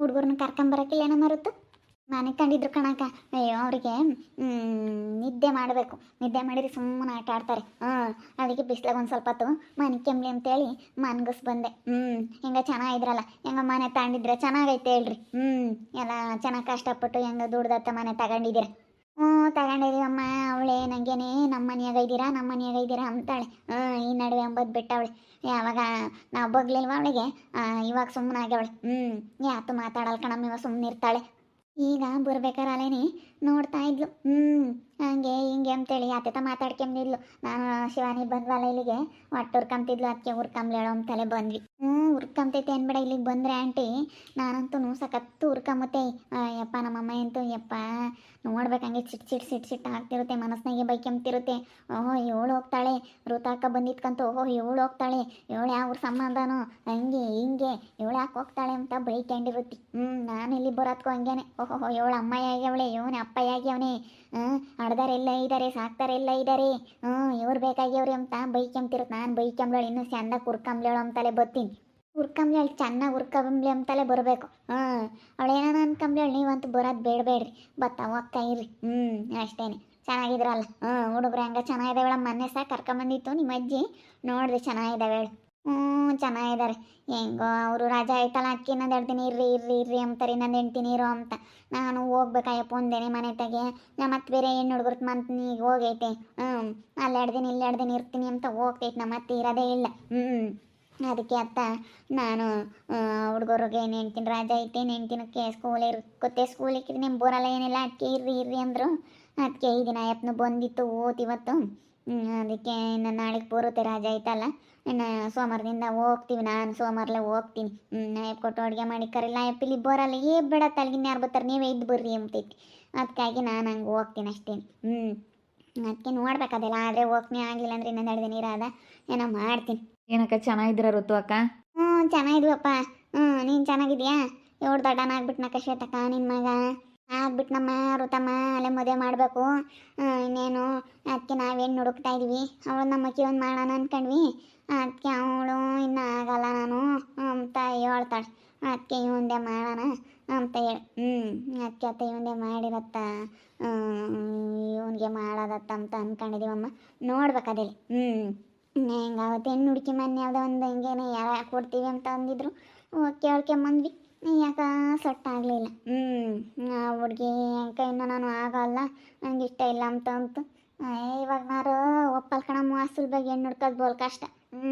ಹುಡುಗರನ್ನ ಏನೋ ಮರುತ್ತು ಮನೆ ಕಂಡಿದ್ರು ಕಣಕ ಅಯ್ಯೋ, ಅವ್ರಿಗೆ ನಿದ್ದೆ ಮಾಡಬೇಕು. ನಿದ್ದೆ ಮಾಡಿದ್ರೆ ಸುಮ್ಮನೆ ಆಟ ಆಡ್ತಾರೆ. ಹಾಂ ಅದಕ್ಕೆ ಬಿಸ್ಲಾಗ ಒಂದು ಸ್ವಲ್ಪ ಹೊತ್ತು ಮನೆ ಕೆಮ್ಲಿ ಅಂತೇಳಿ ಮನ್ಗಸ್ ಬಂದೆ. ಹ್ಞೂ ಹೆಂಗ ಚೆನ್ನಾಗಿದ್ರಲ್ಲ. ಹೆಂಗ ಮನೆ ತಗೊಂಡಿದ್ರೆ ಚೆನ್ನಾಗೈತೆ ಹೇಳ್ರಿ. ಹ್ಞೂ ಎಲ್ಲ ಚೆನ್ನಾಗಿ ಕಷ್ಟಪಟ್ಟು ಹೆಂಗ ದುಡ್ದತ್ತ ಮನೆ ತಗೊಂಡಿದ್ದೀರ. ಹ್ಞೂ ತಗೊಂಡಿದೀವಮ್ಮ ಅವಳೆ ನನಗೇನೆ ನಮ್ಮ ಮನೆಯಾಗ ಇದ್ದೀರಾ, ನಮ್ಮ ಮನೆಯಾಗ ಇದ್ದೀರಾ ಅಂತಾಳೆ. ಈ ನಡುವೆ ಅಂಬದು ಬಿಟ್ಟವಳೆ. ಯಾವಾಗ, ನಾವು ಬಗ್ಲಿಲ್ವ ಅವಳಿಗೆ? ಇವಾಗ ಸುಮ್ಮನೆ ಅವಳೆ. ಹ್ಞೂ ಯಾತು ಮಾತಾಡಲ್ಲ ಕಣಮ್ಮ, ಇವಾಗ ಸುಮ್ಮನಿರ್ತಾಳೆ ಈಗ ಬರ್ಬೇಕಾರೆ ಅಲೇನಿ ನೋಡ್ತಾ ಇದ್ಲು. ಹ್ಞೂ ಹಂಗೆ ಹಿಂಗೆ ಅಂತೇಳಿ ಅತ್ತೆತ ಮಾತಾಡ್ಕೊಂಬಿದ್ಲು ನಾನು ಶಿವಾನಿ ಬಂದ್ವಲ್ಲ ಇಲ್ಲಿಗೆ. ಒಟ್ಟು ಉರ್ಕಂತಿದ್ಲು. ಅದಕ್ಕೆ ಉರ್ಕಂಬ್ಲೇಳೋ ಅಂತಲೇ ಬಂದ್ವಿ. ಹ್ಞೂ ಉರ್ಕಂತೈತೆ ಅನ್ಬೇಡ ಇಲ್ಲಿಗೆ ಬಂದ್ರೆ ಆಂಟಿ. ನಾನಂತೂ ಸಖತ್ತು ಉರ್ಕಂಬತ್ತೆ. ಯಪ್ಪ ನಮ್ಮಮ್ಮ ಅಂತೂ ಯಪ್ಪ ನೋಡ್ಬೇಕಂಗೆ ಚಿಟ್ ಚಿಟ್ ಸಿಟ್ ಸಿಟ್ ಆಗ್ತಿರುತ್ತೆ. ಮನಸ್ಸಿನಾಗೆ ಬೈಕೆಂಬ್ತಿರುತ್ತೆ. ಓಹೋ, ಏಳು ಹೋಗ್ತಾಳೆ. ಋತಾಕ ಬಂದಿತ್ಕಂತ ಓಹೋ, ಏಳು ಹೋಗ್ತಾಳೆ. ಇವಳು ಯಾವ ಸಂಬಂಧನೋ. ಹಂಗೆ ಹಿಂಗೆ ಇವಳು ಯಾಕೆ ಹೋಗ್ತಾಳೆ ಅಂತ ಬೈಕೊಂಡಿರುತ್ತೆ. ಹ್ಞೂ ನಾನು ಇಲ್ಲಿ ಬರೋದ್ಕೋ ಹಂಗೇನೆ. ಓಹೋ ಏಳು ಅಮ್ಮಯ್ಯ ಆಗ್ಯವಳೆ. ಇವನೇ ಅಪ್ಪಯ್ಯ ಅವನೇ ಹ್ಞೂ ಅಡ್ದಾರೆ ಎಲ್ಲ ಇದ್ದಾರೆ ಸಾಕ್ತಾರೆಲ್ಲ ಇದ್ದಾರೆ ಹ್ಞೂ ಇವ್ರು ಬೇಕಾಗ್ಯವ್ರಿ ಅಂತ ಬೈಕೆಂಬ್ತಿರುತ್ತೆ ನಾನು ಬೈಕೆಂಬ್ಳಳು, ಇನ್ನೂ ಚಂದ ಕುರ್ಕಂಬ್ಳೇಳು ಅಂತಲೇ ಬರ್ತೀನಿ. ಉರ್ಕಂಬ್ಳಳು ಚೆನ್ನಾಗಿ ಉರ್ಕಂಬ್ಲಿ ಅಂತಲೇ ಬರಬೇಕು. ಹಾಂ ಅವಳೇನಾನ ಅನ್ಕಂಬ್ಳೇಳು, ನೀವಂತೂ ಬರೋದು ಬೇಡಬೇಡ್ರಿ ಬತ್ತಾ ಅಕ್ಕ ಇರ್ರಿ. ಹ್ಞೂ ಅಷ್ಟೇನೆ. ಚೆನ್ನಾಗಿದ್ರಲ್ಲ. ಹ್ಞೂ ಹುಡುಗ್ರು ಹಂಗೆ ಚೆನ್ನಾಗಿದ್ದಾವೆ ಮೊನ್ನೆ ಸಹ ಕರ್ಕೊಂಬಂದಿತ್ತು ನಿಮ್ಮ ಅಜ್ಜಿ. ನೋಡಿದೆ ಚೆನ್ನಾಗಿದ್ದಾವೆ ಹೇಳು. ಹ್ಞೂ ಚೆನ್ನಾಗಿದ್ದಾರೆ. ಹೆಂಗೋ ಅವರು ರಜ ಆಯ್ತಲ್ಲ ಅಕ್ಕಿ ಇನ್ನೊಂದು ದಿನ ಇರ್ರಿ ಇರ್ರಿ ಇರ್ರಿ ಅಂತಾರೆ ಇನ್ನೊಂದು ದಿನ ಇರೋ ಅಂತ. ನಾನು ಹೋಗ್ಬೇಕಾಯಪ್ಪ ಒಂದೇನೆ ಮನೆ ತೆಗೆ. ಮತ್ತೆ ಬೇರೆ ಹೆಣ್ಣು ಹುಡುಗರ್ತ ಮಂತ್ ಈಗ ಹೋಗೈತೆ. ಹ್ಞೂ ಅಲ್ಲಿ ಎರಡು ದಿನ ಇಲ್ಲಿ ಎರಡು ದಿನ ಇರ್ತೀನಿ ಅಂತ ಹೋಗ್ತೈತೆ ನಮ್ಮ ಮತ್ತೆ ಇರೋದೇ ಇಲ್ಲ. ಹ್ಞೂ ಅದಕ್ಕೆ ಅತ್ತ ನಾನು ಹುಡುಗರಿಗೆ ನೆಂಟಿನ ರಾಜ ಐತೆ ನೆಂಟಿನಕ್ಕೆ ಸ್ಕೂಲ್ ಇರುತ್ತೆ ಸ್ಕೂಲಿಗೆ ನಿಮ್ಮ ಬೋರಲ್ಲ ಏನಿಲ್ಲ ಅದಕ್ಕೆ ಇರ್ರಿ ಇರ್ರಿ ಅಂದರು. ಅದಕ್ಕೆ ಈ ದಿನ ಯತ್ನ ಬಂದಿತ್ತು ಓದ್ ಇವತ್ತು. ಹ್ಮ್, ಅದಕ್ಕೆ ಇನ್ನು ನಾಳೆಗೆ ಬರುತ್ತೆ ರಾಜ ಐತಲ್ಲ. ಇನ್ನು ಸೋಮವಾರದಿಂದ ಹೋಗ್ತೀವಿ ನಾನು ಸೋಮವಾರಲೇ ಹೋಗ್ತೀನಿ. ನಾಯಪ್ ಕೊಟ್ಟು ಅಡುಗೆ ಮಾಡಿ ಕರಿಲ್ಲ ನಾಯಪ್ ಇಲ್ಲಿ ಬರಲ್ಲ ಏ ಬೇಡ ತಲಗಿನ ಯಾರು ಬರ್ತಾರೆ? ನೀವೇ ಇದ್ದು ಬರ್ರಿ ಅಂತೈತಿ ಅದಕ್ಕಾಗಿ ನಾನು ಹಂಗೆ ಹೋಗ್ತೀನಿ ಅಷ್ಟೇ. ಹ್ಞೂ ಅದಕ್ಕೆ ನೋಡ್ಬೇಕಾದಿಲ್ಲ ಆದರೆ ಹೋಗ್ತೀನಿ ಆಗಲಿಲ್ಲ ಅಂದ್ರೆ ಇನ್ನೊಂದು ಎರಡು ದಿನ ಇರೋದ. ಏನೋ ಮಾಡ್ತೀನಿ. ಏನಕ್ಕ ಚೆನ್ನಾಗಿದ್ದೀರ ಋತು ಅಕ್ಕ? ಹ್ಞೂ ಚೆನ್ನಾಗಿದ್ವಪ್ಪ. ಹ್ಞೂ ನೀನು ಚೆನ್ನಾಗಿದ್ಯಾ? ಏಳು ದೊಡ್ಡನಾಗ್ಬಿಟ್ನಕ್ಕ ಶ್ವೇತಕ್ಕ ನಿನ್ನ ಮಗ? ಆಗ್ಬಿಟ್ನಮ್ಮ ಋತಮ್ಮ ಅಲ್ಲೇ ಮದುವೆ ಮಾಡಬೇಕು. ಇನ್ನೇನು ಅದಕ್ಕೆ ನಾವೇನು ಹುಡುಕ್ತಾ ಇದೀವಿ? ಅವಳು ನಮ್ಮ ಅಕ್ಕಿ ಒಂದು ಮಾಡೋಣ ಅನ್ಕೊಂಡ್ವಿ. ಅದಕ್ಕೆ ಅವಳು ಇನ್ನೂ ಆಗಲ್ಲ ನಾನು ಅಂತ ಹೇಳ್ತಾಳೆ. ಅದಕ್ಕೆ ಇವಂದೆ ಮಾಡೋಣ ಅಂತ ಹೇಳಿ. ಹ್ಞೂ ಅದಕ್ಕೆ ಅತ್ತ ಇವಂದೆ ಮಾಡಿರತ್ತ ಇವನಿಗೆ ಮಾಡೋದತ್ತ ಅಂತ ಅಂದ್ಕೊಂಡಿದ್ದೀವಮ್ಮ ನೋಡ್ಬೇಕು ಅದೇಲಿ ಹ್ಞೂ ಹೆಂಗೆ ಅವತ್ತು ಹೆಣ್ಣು ಹುಡುಕಿ ಮೊನ್ನೆ ಯಾವುದೋ ಒಂದು ಹಿಂಗೇನೆ ಯಾರ ಕೊಡ್ತೀವಿ ಅಂತ ಅಂದಿದ್ರು. ಕೇಳ್ಕೊಂಬಂದ್ವಿ ಯಾಕೆ ಸೆಟ್ ಆಗಲಿಲ್ಲ ಹ್ಞೂ ಆ ಹುಡುಗಿ ಇನ್ನೂ ನಾನು ಆಗಲ್ಲ ನನಗೆ ಇಷ್ಟ ಇಲ್ಲ ಅಂತ ಅಂತು. ಇವಾಗ ನಾನು ಒಪ್ಪಲ್ಕಣ ಅಸಲ್ ಬಗ್ಗೆ ಹೆಣ್ಣು ಹುಡ್ಕೋದು ಬೋಲ್ ಕಷ್ಟ. ಹ್ಞೂ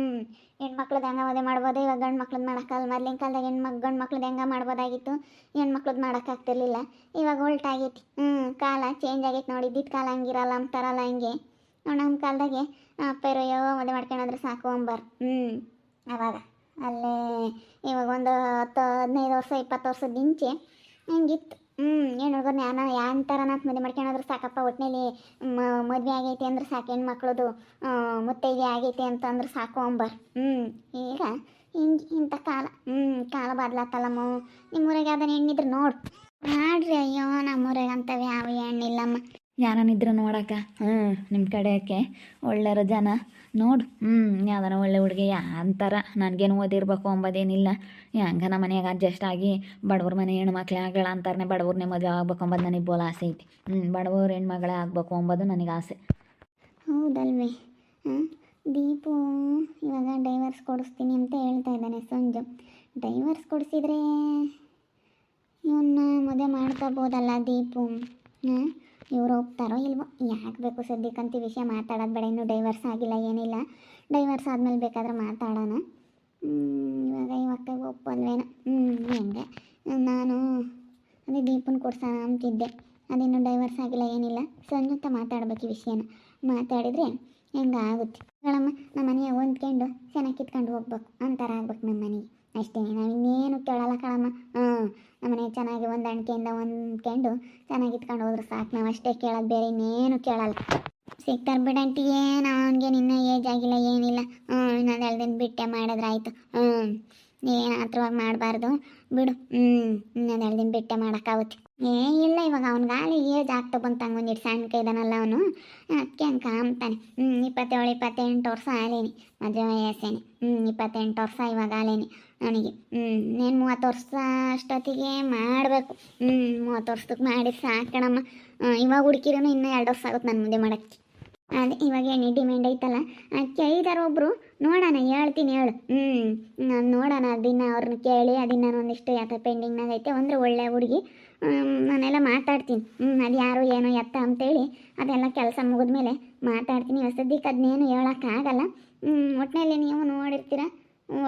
ಹೆಣ್ಮಕ್ಳದ್ದು ಹೆಂಗೆ ಮದುವೆ ಮಾಡ್ಬೋದು? ಇವಾಗ ಗಂಡು ಮಕ್ಳದ್ದು ಮಾಡೋಕ್ಕಲ್ಲ ಮೊದ್ಲಿನ ಕಾಲದಾಗ ಹೆಣ್ಮಕ್, ಗಂಡು ಮಕ್ಳದ್ದು ಹೆಂಗೆ ಮಾಡ್ಬೋದಾಗಿತ್ತು? ಹೆಣ್ಮಕ್ಳದ್ದು ಮಾಡೋಕ್ಕಾಗ್ತಿರ್ಲಿಲ್ಲ ಇವಾಗ ಉಲ್ಟಾಗೈತಿ. ಹ್ಞೂ ಕಾಲ ಚೇಂಜ್ ಆಗೈತೆ ನೋಡಿ. ಇದ್ದಿದ್ದು ಕಾಲ ಹಂಗಿರಲ್ಲ, ಅಂತಾರಲ್ಲ ಹಂಗೆ. ನಮ್ಮ ಕಾಲದಾಗೆ ಅಪ್ಪ ಇರೋಯೋ ಮದುವೆ ಮಾಡ್ಕೊಂಡ್ರೆ ಸಾಕು ಅಂಬಾರ್. ಹ್ಞೂ ಅವಾಗ. ಅಲ್ಲೇ, ಇವಾಗ ಒಂದು ಹತ್ತು, ಹದಿನೈದು ವರ್ಷ, ಇಪ್ಪತ್ತು ವರ್ಷದ ಹಿಂಚೆ, ಹಂಗಿತ್ತು. ಹ್ಞೂ ಏನು ಹುಡುಗರು ಯಾನ ಯಾನ್ ಥರ ನಾಲ್ಕು ಮದುವೆ ಮಾಡ್ಕೊಂಡ್ರೆ ಸಾಕಪ್ಪ ಒಟ್ಟಿನಲ್ಲಿ ಮದುವೆ ಆಗೈತೆ ಅಂದ್ರೆ ಸಾಕು ಹೆಣ್ಮಕ್ಳದು ಮುತ್ತೈದೆ ಆಗೈತೆ ಅಂತ ಅಂದ್ರೆ ಸಾಕು ಅಂಬರ್. ಹ್ಞೂ ಈಗ ಹಿಂಗೆ ಇಂಥ ಕಾಲ. ಹ್ಞೂ ಕಾಲ ಬದಲಾತಲ್ಲಮ್ಮ ಊರಾಗ ಯಾವ್ದಾನ ಹೆಣ್ಣಿದ್ರು ನೋಡು. ಮಾಡ್ರಿ ಅಯ್ಯೋ, ನಮ್ಮೂರಾಗ ಅಂತವೆ ಯಾವ ಹೆಣ್ಣಿಲ್ಲಮ್ಮ. ಯಾರನಿದ್ರ ನೋಡಕ್ಕ ಹ್ಞೂ ನಿಮ್ಮ ಕಡೆಯಕ್ಕೆ ಒಳ್ಳೆಯರ ಜನ. ನೋಡು. ಹ್ಞೂ ಯಾವ್ದಾರ ಒಳ್ಳೆ ಹುಡುಗಿ ಅಂತಾರ. ನನಗೇನು ಓದಿರ್ಬೇಕು ಅಂಬೋದೇನಿಲ್ಲ. ಹೆಂಗ ನಮ್ಮ ಮನೆಯಾಗ ಅಡ್ಜಸ್ಟ್ ಆಗಿ ಬಡವ್ರ ಮನೆ ಹೆಣ್ಮಕ್ಳೇ ಆಗಲ್ಲ ಅಂತಾರೆ ಬಡವ್ರನ್ನೇ ಮದುವೆ ಆಗ್ಬೇಕು ಅಂಬೋದು ನನಗೆ ಬೋಲ ಆಸೆ ಐತಿ. ಹ್ಞೂ ಬಡವ್ರ ಹೆಣ್ಮಗಳೇ ಆಗ್ಬೇಕು ಅಂಬೋದು ನನಗೆ ಆಸೆ. ಹೌದಲ್ವೇ? ಹಾಂ? ದೀಪು ಇವಾಗ ಡೈವರ್ಸ್ ಕೊಡಿಸ್ತೀನಿ ಅಂತ ಹೇಳ್ತಾ ಇದ್ದಾನೆ ಸಂಜು. ಡೈವರ್ಸ್ ಕೊಡಿಸಿದ್ರೆ ಇವನ್ನ ಮದುವೆ ಮಾಡ್ಕೋಬೋದಲ್ಲ ದೀಪು? ಹಾಂ? ಇವ್ರು ಹೋಗ್ತಾರೋ ಇಲ್ವೋ? ಯಾಕೆ ಬೇಕು ಸದ್ಯಕ್ಕಂತ ವಿಷಯ ಮಾತಾಡೋದು ಬೇಡ, ಇನ್ನೂ ಡೈವರ್ಸ್ ಆಗಿಲ್ಲ, ಏನಿಲ್ಲ. ಡೈವರ್ಸ್ ಆದಮೇಲೆ ಬೇಕಾದ್ರೆ ಮಾತಾಡೋಣ. ಇವಾಗ ಇವಾಗ ಒಪ್ಪಲ್ವೇನೋ ಹ್ಞೂ ಹೆಂಗೆ. ನಾನು ಅದೇ ದೀಪನ್ ಕೊಡ್ಸೋಣ ಅಂತಿದ್ದೆ. ಅದಿನ್ನೂ ಡೈವರ್ಸ್ ಆಗಿಲ್ಲ, ಏನಿಲ್ಲ. ಸಂಜುತ್ತ ಮಾತಾಡ್ಬೇಕು ಈ ವಿಷಯನ. ಮಾತಾಡಿದರೆ ಹೆಂಗೆ ಆಗುತ್ತೆ ಹೇಳಮ್ಮ ನಮ್ಮ ಮನೆಯ ಹೊಂದ್ಕೊಂಡು ಚೆನ್ನಾಗಿ ಕಿತ್ಕೊಂಡು ಹೋಗ್ಬೇಕು. ಅಂತಾರ ಆಗ್ಬೇಕು ನಮ್ಮ ಮನೆಗೆ ಅಷ್ಟೇ. ನಾವು ಇನ್ನೇನು ಕೇಳಲ್ಲ ಕಣಮ್ಮ. ಹ್ಞೂ ನಮ್ಮ ಮನೆ ಚೆನ್ನಾಗಿ ಹೊಂದಾಣಿಕೆಯಿಂದ ಹೊಂದ್ಕೊಂಡು ಚೆನ್ನಾಗಿ ಇಟ್ಕೊಂಡು ಹೋದ್ರೆ ಸಾಕು. ನಾವು ಅಷ್ಟೇ ಕೇಳೋದು ಬೇರೆ ಇನ್ನೇನು ಕೇಳಲ್ಲ. ಸಿಗ್ತಾರೆ ಬಿಡಂಟಿ ಏನು, ಅವನಿಗೆ ನಿನ್ನ ಏಜ್ ಆಗಿಲ್ಲ, ಏನಿಲ್ಲ. ಹ್ಞೂ ಇನ್ನೊಂದು ಎರಡು ದಿನ ಬಿಟ್ಟೆ ಮಾಡಿದ್ರಾಯ್ತು ಹ್ಞೂ ಏನು ಹತ್ರವಾಗಿ ಮಾಡಬಾರ್ದು. ಬಿಡು. ಹ್ಞೂ ಇನ್ನೊಂದು ಎರಡು ದಿನ ಬಿಟ್ಟೆ ಮಾಡೋಕ್ಕಾಗುತ್ತೆ. ಏ, ಇಲ್ಲ ಇವಾಗ ಅವ್ನಿಗೆ ಆಲಿ ಏಜ್ ಆಗ್ತಾ ಬಂತ ಒಂದಿಟ್ಟು ಸಣ್ಣ ಕೈದಾನಲ್ಲ ಅವನು. ಅದಕ್ಕೆ ಹಂಗೆ ಕಾಮ್ತಾನೆ. ಹ್ಞೂ ಇಪ್ಪತ್ತೇಳು, ಇಪ್ಪತ್ತೆಂಟು ವರ್ಷ ಆಲೇನಿ ಮದುವೆ ವಯಸ್ಸೇನೆ. ಹ್ಞೂ ಇಪ್ಪತ್ತೆಂಟು ವರ್ಷ ಇವಾಗ ಆಲೇನಿ ನನಗೆ ಹ್ಞೂ ನೀನು ಮೂವತ್ತು ವರ್ಷ ಅಷ್ಟೊತ್ತಿಗೆ ಮಾಡಬೇಕು. ಹ್ಞೂ ಮೂವತ್ತು ವರ್ಷಕ್ಕೆ ಮಾಡಿ ಸಾಕಣಮ್ಮ ಇವಾಗ ಹುಡುಕಿರೋನು ಇನ್ನೂ ಎರಡು ವರ್ಷ ಆಗುತ್ತೆ ನನ್ನ ಮುಂದೆ ಮಾಡೋಕ್ಕೆ. ಅದೇ ಇವಾಗ ಎಣ್ಣೆ ಡಿಮ್ಯಾಂಡ್ ಐತಲ್ಲ? ಐದಾರು ಒಬ್ಬರು ನೋಡೋಣ, ಹೇಳ್ತೀನಿ ಹೇಳು. ಹ್ಞೂ ನಾನು ನೋಡೋಣ ಅದನ್ನ ಅವ್ರನ್ನ ಕೇಳಿ, ಅದನ್ನ ನಾನು ಒಂದಿಷ್ಟು ಯಾಕೆ ಪೆಂಡಿಂಗ್ನಾಗ ಐತೆ ಅಂದರೆ ಒಳ್ಳೆ ಹುಡುಗಿ. ನಾನೆಲ್ಲ ಮಾತಾಡ್ತೀನಿ. ಹ್ಞೂ ಅದು ಯಾರು, ಏನು ಎತ್ತ ಅಂತೇಳಿ, ಅದೆಲ್ಲ ಕೆಲಸ ಮುಗಿದ್ಮೇಲೆ ಮಾತಾಡ್ತೀನಿ. ಸದ್ಯಕ್ಕೆ ಅದನ್ನೇನು ಹೇಳೋಕ್ಕಾಗಲ್ಲ. ಒಟ್ಟಿನಲ್ಲಿ ನೀವು ನೋಡಿರ್ತೀರ,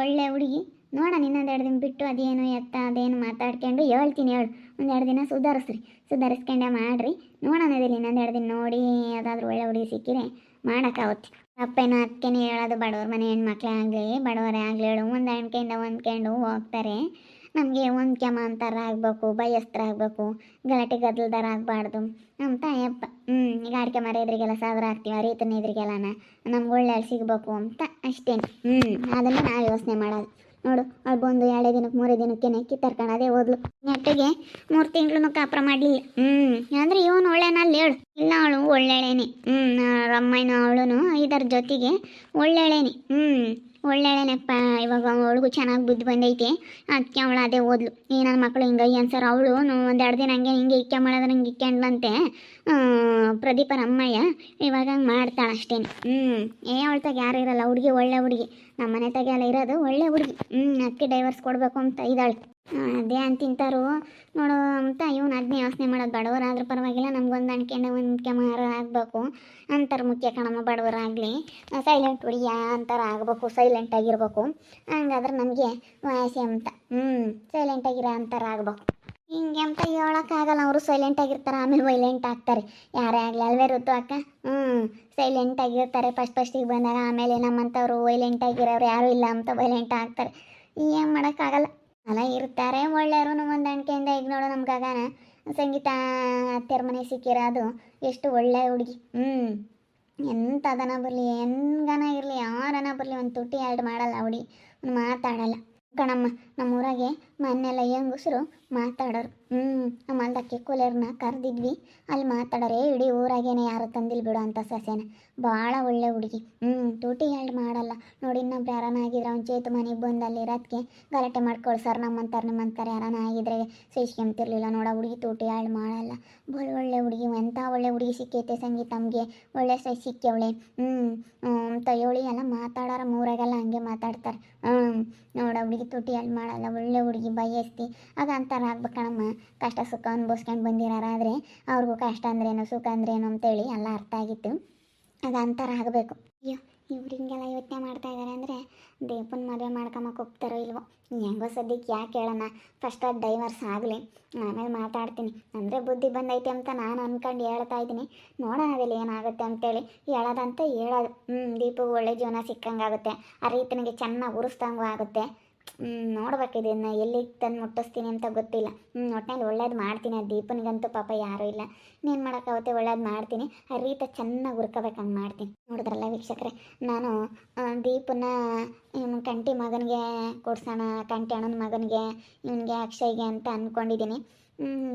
ಒಳ್ಳೆ ಹುಡುಗಿ. ನೋಡೋಣ, ಇನ್ನೊಂದು ಎರಡು ದಿನ ಬಿಟ್ಟು ಅದೇನು ಎತ್ತ, ಅದೇನು ಮಾತಾಡ್ಕೊಂಡು ಹೇಳ್ತೀನಿ ಹೇಳು. ಒಂದೆರಡು ದಿನ ಸುಧಾರಿಸ್ರಿ. ಸುಧಾರಿಸ್ಕೊಂಡೆ ಮಾಡಿರಿ. ನೋಡೋಣ ಅದಿಲ್ಲ ಇನ್ನೊಂದು ಎರಡು ದಿನ ನೋಡಿ ಯಾವುದಾದ್ರೂ ಒಳ್ಳೆ ಹುಡುಗಿ ಸಿಕ್ಕಿದ್ರೆ ಮಾಡೋಕ್ಕಾಗುತ್ತೆ ಅಪ್ಪೇನೋ ಅದಕ್ಕೇನೆ ಹೇಳೋದು ಬಡವ್ರ ಮನೆ ಹೆಣ್ಮಕ್ಳೇ ಆಗಲಿ, ಬಡವರೇ ಆಗಲಿ ಹೇಳು. ಒಂದು ಹೆಣ್ಕೆಯಿಂದ ಹೊಂದ್ಕೊಂಡು ಹೋಗ್ತಾರೆ. ನಮಗೆ ಹೊಂದ್ಕ್ಯಮ ಅಂತಾರ ಆಗಬೇಕು ಭಯಸ್ತ್ರ ಆಗಬೇಕು ಗಲಾಟೆ ಗದ್ದಲ್ದಾರ ಆಗಬಾರ್ದು ಅಂತ ಯಪ್ಪ ಹ್ಞೂ ಈಗ ಅಡಿಕೆ ಮರ ಎದುರಿಗೆಲ್ಲ ಸಾವಿರ ಹಾಕ್ತೀವಿ, ಆ ರೈತನ ಎದುರಿಗೆಲ್ಲನ ನಮ್ಗೆ ಒಳ್ಳೆ ಸಿಗಬೇಕು ಅಂತ ಅಷ್ಟೇ ಹ್ಞೂ ಅದನ್ನು ನಾವು ಯೋಚನೆ ಮಾಡೋದು. ನೋಡು ಅಲ್ಲಿ ಬಂದು ಎರಡೇ ದಿನಕ್ಕೆ ಮೂರೇ ದಿನಕ್ಕೆ ಕಿತ್ತರ್ಕೊಂಡು ಅದೇ ಓದ್ಲು ನೆಟ್ಟಿಗೆ ಮೂರು ತಿಂಗಳು ಕಾಪ್ರ ಮಾಡಲಿಲ್ಲ. ಹ್ಞೂ ಅಂದರೆ ಇವನು ಒಳ್ಳೆನಲ್ಲಿ ಹೇಳು. ಇಲ್ಲ ಅವಳು ಒಳ್ಳೆಳೇನೆ. ಹ್ಞೂ ರಮ್ಮಯ್ಯನ ಅವಳು ಇದರ ಜೊತೆಗೆ ಒಳ್ಳೆಳೇನೆ. ಹ್ಞೂ ಒಳ್ಳೆಳೆನಪ್ಪ, ಇವಾಗ ಅವಳಿಗೂ ಚೆನ್ನಾಗಿ ಬುದ್ಧಿ ಬಂದೈತೆ. ಅದಕ್ಕೆ ಅವಳು ಅದೇ ಓದ್ಲು. ಈ ನನ್ನ ಮಕ್ಕಳು ಹಿಂಗೆ ಅನ್ಸರ್ ಅವಳು ಒಂದೆರಡು ದಿನ ಹಂಗೆ ಹಿಂಗೆ ಇಕ್ಕೆ ಮಾಡೋದ್ರೆ ನಂಗೆ ಇಕ್ಕೆಂಡ್ಲಂತೆ ಪ್ರದೀಪರ ಅಮ್ಮಯ್ಯ ಇವಾಗ ಹಂಗೆ ಮಾಡ್ತಾಳೆ ಅಷ್ಟೇ ಹ್ಞೂ ಏ ಅವಳ್ತಾಗ ಯಾರು ಇರಲ್ಲ, ಹುಡುಗಿ ಒಳ್ಳೆ ಹುಡುಗಿ. ನಮ್ಮ ಮನೆ ತಗೆಲ್ಲ ಇರೋದು ಒಳ್ಳೆ ಹುಡುಗಿ. ಹ್ಞೂ ಅದಕ್ಕೆ ಡೈವರ್ಸ್ ಕೊಡಬೇಕು ಅಂತ ಇದ್ದಾಳೆ ಅದೇ ಅಂತಿಂತಾರು ನೋಡು ಅಂತ ಇವನು ಅದನ್ನೇ ಯೋಚನೆ ಮಾಡೋದು ಬಡವರಾದ್ರೂ ಪರವಾಗಿಲ್ಲ, ನಮ್ಗೊಂದು ಅಣ್ಕೆಂಡ ಒಂದು ಮಾರ ಆಗಬೇಕು ಅಂತಾರೆ ಮುಖ್ಯ ಕಣಮ್ಮ ಬಡವರಾಗಲಿ ಸೈಲೆಂಟ್ ಹುಡುಗಿಯ ಅಂತಾರೆ ಆಗಬೇಕು ಸೈಲೆಂಟ್ ಆಗಿರ್ಬೇಕು. ಹಂಗಾದ್ರೆ ನಮಗೆ ವಾಸಿ ಅಂತ. ಹ್ಞೂ ಸೈಲೆಂಟ್ ಆಗಿರೋ ಅಂತಾರೆ ಆಗಬೇಕು. ಹಿಂಗೆ ಅಂತ ಹೇಳೋಕ್ಕಾಗಲ್ಲ, ಅವರು ಸೈಲೆಂಟ್ ಆಗಿರ್ತಾರೆ, ಆಮೇಲೆ ವೈಲೆಂಟ್ ಆಗ್ತಾರೆ. ಯಾರೇ ಆಗಲಿ, ಅಲ್ವೇ ಋತು ಅಕ್ಕ? ಹ್ಞೂ ಸೈಲೆಂಟ್ ಆಗಿರ್ತಾರೆ ಫಸ್ಟ್ ಫಸ್ಟಿಗೆ ಬಂದಾಗ ಆಮೇಲೆ ನಮ್ಮಂಥವ್ರು ವೈಲೆಂಟ್ ಆಗಿರೋರು ಯಾರೂ ಇಲ್ಲ ಅಂತ ವೈಲೆಂಟ್ ಆಗ್ತಾರೆ. ಏನು ಮಾಡೋಕ್ಕಾಗಲ್ಲ. ಅಲ್ಲ, ಇರ್ತಾರೆ ಒಳ್ಳೆಯವರು ಹೊಂದಾಣಿಕೆಯಿಂದ ಈಗ ನೋಡು ನಮ್ಮ ಗಗನ, ಸಂಗೀತ ಅತ್ತೆರ ಮನೆ ಸಿಕ್ಕಿರೋದು. ಎಷ್ಟು ಒಳ್ಳೆ ಹುಡುಗಿ. ಹ್ಞೂ ಎಂಥದನ ಬರಲಿ ಹೆಂಗನ ಇರಲಿ, ಯಾರನ ಬರಲಿ, ಒಂದು ತುಟಿ ಎರಡು ಮಾಡಲ್ಲ ಹುಡಿ. ಮಾತಾಡಲ್ಲ. ಕಣಮ್ಮ ನಮ್ಮ ಊರಾಗೆ ಮೊನ್ನೆಲ್ಲ ಹೆಂಗಸ್ರು ಮಾತಾಡೋರು. ಹ್ಞೂ ನಮ್ಮ ಅಲ್ದಕ್ಕೆ ಕೂಲರ್ನ ಕರೆದಿದ್ವಿ. ಅಲ್ಲಿ ಮಾತಾಡೋರೇ, ಇಡೀ ಊರಾಗೇನೆ ಯಾರು ತಂದಿಲ್ಲ ಬಿಡು ಅಂತ ಸಸ್ಯನ. ಭಾಳ ಒಳ್ಳೆ ಹುಡುಗಿ. ಹ್ಞೂ ಟೂಟಿ ಎರಡು ಮಾಡಲ್ಲ. ನೋಡಿ ಇನ್ನೊಬ್ರು ಯಾರನ ಆಗಿದ್ರೆ ಅವ್ನು ಚೇತು ಮನೆಗೆ ಬಂದು ಅಲ್ಲಿ ಇರೋದಕ್ಕೆ ಗಲಾಟೆ ಮಾಡ್ಕೊಳ್ಳಿ ಸರ್ ನಮ್ಮಂತಾರೆ ನಿಮ್ಮಂತಾರೆ ಯಾರನ ಆಗಿದ್ರೆ ಸಹಿಸ್ಕೊಂತಿರ್ಲಿಲ್ಲ ನೋಡ ಹುಡುಗಿ ಟೂಟಿ ಎರಡು ಮಾಡಲ್ಲ. ಭಾಳ ಒಳ್ಳೆ ಹುಡುಗಿ. ಎಂಥ ಒಳ್ಳೆ ಹುಡುಗಿ ಸಿಕ್ಕೈತೆ ಸಂಗೀತ ತಮಗೆ. ಒಳ್ಳೆ ಸೈ, ಸಿಕ್ಕವಳೆ. ಹ್ಞೂ ಅಂತ ಹೇಳಿ ಎಲ್ಲ ಮಾತಾಡೋರ ಮೂರಾಗೆಲ್ಲ ಹಂಗೆ ಮಾತಾಡ್ತಾರೆ. ಹ್ಞೂ ನೋಡ ಹುಡುಗಿ ತುಟಿ ಅಲ್ಲಿ ಮಾಡಲ್ಲ. ಒಳ್ಳೆ ಹುಡುಗಿ. ಬಯಸ್ತಿ ಆಗ ಅಂತಾರ ಆಗ್ಬೇಕಣಮ್ಮ ಕಷ್ಟ, ಸುಖ ಅನ್ಭವಿಸ್ಕೊಂಡು ಬಂದಿರಾರಾದರೆ ಅವ್ರಿಗೂ ಕಷ್ಟ ಅಂದ್ರೇನು, ಸುಖ ಅಂದ್ರೇನು ಅಂತೇಳಿ ಎಲ್ಲ ಅರ್ಥ ಆಗಿತ್ತು. ಆಗ ಅಂತಾರ ಆಗಬೇಕು. ಅಯ್ಯೋ, ಇವ್ರು ಹಿಂಗೆಲ್ಲ ಯೋಚನೆ ಮಾಡ್ತಾ ಇದ್ದಾರೆ ಅಂದರೆ ದೇಪನ್ ಮದುವೆ ಮಾಡ್ಕೊಂಬಕ್ಕೆ ಹೋಗ್ತಾರೋ ಇಲ್ವೋ? ಹೆಂಗೋ ಸದ್ಯಕ್ಕೆ ಯಾಕೆ ಹೇಳೋಣ ಫಸ್ಟ್ ಅದು ಡೈವರ್ಸ್ ಆಗಲಿ. ಆಮೇಲೆ ಮಾತಾಡ್ತೀನಿ. ಅಂದರೆ ಬುದ್ಧಿ ಬಂದೈತೆ ಅಂತ ನಾನು ಅಂದ್ಕೊಂಡು ಹೇಳ್ತಾ ಇದ್ದೀನಿ. ನೋಡೋಣ ಅದಲ್ಲಿ ಏನಾಗುತ್ತೆ ಅಂತೇಳಿ. ಹೇಳೋದಂತ ಹೇಳೋದು. ಹ್ಞೂ ದೀಪಗೆ ಒಳ್ಳೆ ಜೀವನ ಸಿಕ್ಕಂಗಾಗುತ್ತೆ. ಆ ರೈತನಿಗೆ ಚೆನ್ನಾಗಿ ಉರಿಸ್ದಂಗೂ ಆಗುತ್ತೆ. ನೋಡ್ಬೇಕು ಇದನ್ನು ಎಲ್ಲಿ ತಂದು ಮುಟ್ಟಿಸ್ತೀನಿ ಅಂತ ಗೊತ್ತಿಲ್ಲ. ಹ್ಞೂ ಒಟ್ಟಿನಲ್ಲಿ ಒಳ್ಳೇದು ಮಾಡ್ತೀನಿ ಆ ದೀಪನಿಗಂತೂ ಪಾಪ ಯಾರೂ ಇಲ್ಲ. ನೀನು ಮಾಡೋಕ್ಕಾಗುತ್ತೆ ಒಳ್ಳೇದು ಮಾಡ್ತೀನಿ. ಆ ರೀತ ಚೆನ್ನಾಗಿ ಹುರ್ಕೋಬೇಕು ಹಂಗೆ ಮಾಡ್ತೀನಿ. ನೋಡಿದ್ರಲ್ಲ ವೀಕ್ಷಕರೇ, ನಾನು ದೀಪನ ಕಂಟಿ ಮಗನಿಗೆ ಕೊಡ್ಸೋಣ, ಕಂಟಿ ಅಣ್ಣನ ಮಗನಿಗೆ, ಇವನಿಗೆ ಅಕ್ಷಯ್ಗೆ ಅಂತ ಅಂದ್ಕೊಂಡಿದ್ದೀನಿ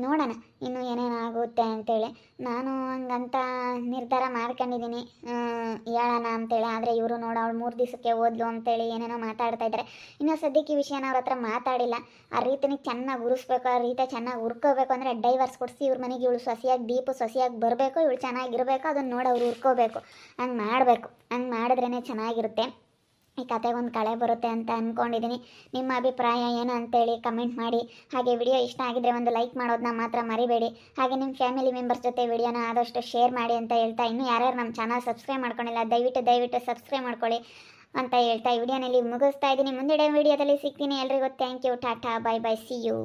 ನೋಡೋಣ. ಇನ್ನು ಏನೇನು ಆಗುತ್ತೆ ಅಂತೇಳಿ. ನಾನು ಹಂಗಂತ ನಿರ್ಧಾರ ಮಾಡ್ಕೊಂಡಿದ್ದೀನಿ ಹೇಳೋಣ ಅಂತೇಳಿ. ಆದರೆ ಇವರು ನೋಡ ಅವಳು ಮೂರು ದಿವಸಕ್ಕೆ ಓದ್ಲು ಅಂತೇಳಿ ಏನೇನೋ ಮಾತಾಡ್ತಾ ಇದ್ದಾರೆ ಇನ್ನು ಸದ್ಯಕ್ಕೆ ಈ ವಿಷಯನ ಅವ್ರ ಹತ್ರ ಮಾತಾಡಿಲ್ಲ. ಆ ರೀತಿನಿಗೆ ಚೆನ್ನಾಗಿ ಉರಿಸ್ಬೇಕು, ಆ ರೀತಿ ಚೆನ್ನಾಗಿ ಉರ್ಕೋಬೇಕು ಅಂದರೆ ಡೈವರ್ಸ್ ಕೊಡಿಸಿ ಇವ್ರ ಮನೆಗೆ ಇವಳು ಸೊಸೆಯಾಗಿ, ದೀಪು ಸೊಸೆಯಾಗಿ ಬರಬೇಕು, ಇವಳು ಚೆನ್ನಾಗಿರಬೇಕು ಅದನ್ನು ನೋಡಿ ಅವ್ರು ಉರ್ಕೋಬೇಕು. ಹಂಗೆ ಮಾಡಬೇಕು. ಹಂಗೆ ಮಾಡಿದ್ರೇ ಚೆನ್ನಾಗಿರುತ್ತೆ. ಈ ಕತೆಗೆ ಒಂದು ಕಳೆ ಬರುತ್ತೆ ಅಂತ ಅಂದ್ಕೊಂಡಿದ್ದೀನಿ ನಿಮ್ಮ ಅಭಿಪ್ರಾಯ ಏನು ಅಂತೇಳಿ ಕಮೆಂಟ್ ಮಾಡಿ. ಹಾಗೆ ವಿಡಿಯೋ ಇಷ್ಟ ಆಗಿದ್ರೆ ಒಂದು ಲೈಕ್ ಮಾಡೋದನ್ನ ಮಾತ್ರ ಮರಿಬೇಡಿ. ಹಾಗೆ ನಿಮ್ಮ ಫ್ಯಾಮಿಲಿ ಮೆಂಬರ್ಸ್ ಜೊತೆ ವಿಡಿಯೋನ ಆದಷ್ಟು ಶೇರ್ ಮಾಡಿ ಅಂತ ಹೇಳ್ತಾ ಇನ್ನೂ ಯಾರ್ಯಾರು ನಮ್ಮ ಚಾನಲ್ ಸಬ್ಸ್ಕ್ರೈಬ್ ಮಾಡ್ಕೊಂಡಿಲ್ಲ, ದಯವಿಟ್ಟು ದಯವಿಟ್ಟು ಸಬ್ಸ್ಕ್ರೈಬ್ ಮಾಡ್ಕೊಳ್ಳಿ ಅಂತ ಹೇಳ್ತಾ ವಿಡಿಯೋನಲ್ಲಿ ಮುಗಿಸ್ತಾ ಇದ್ದೀನಿ. ಮುಂದಿನ ವಿಡಿಯೋದಲ್ಲಿ ಸಿಗ್ತೀನಿ. ಎಲ್ರಿಗೂ thank you tata bye bye see you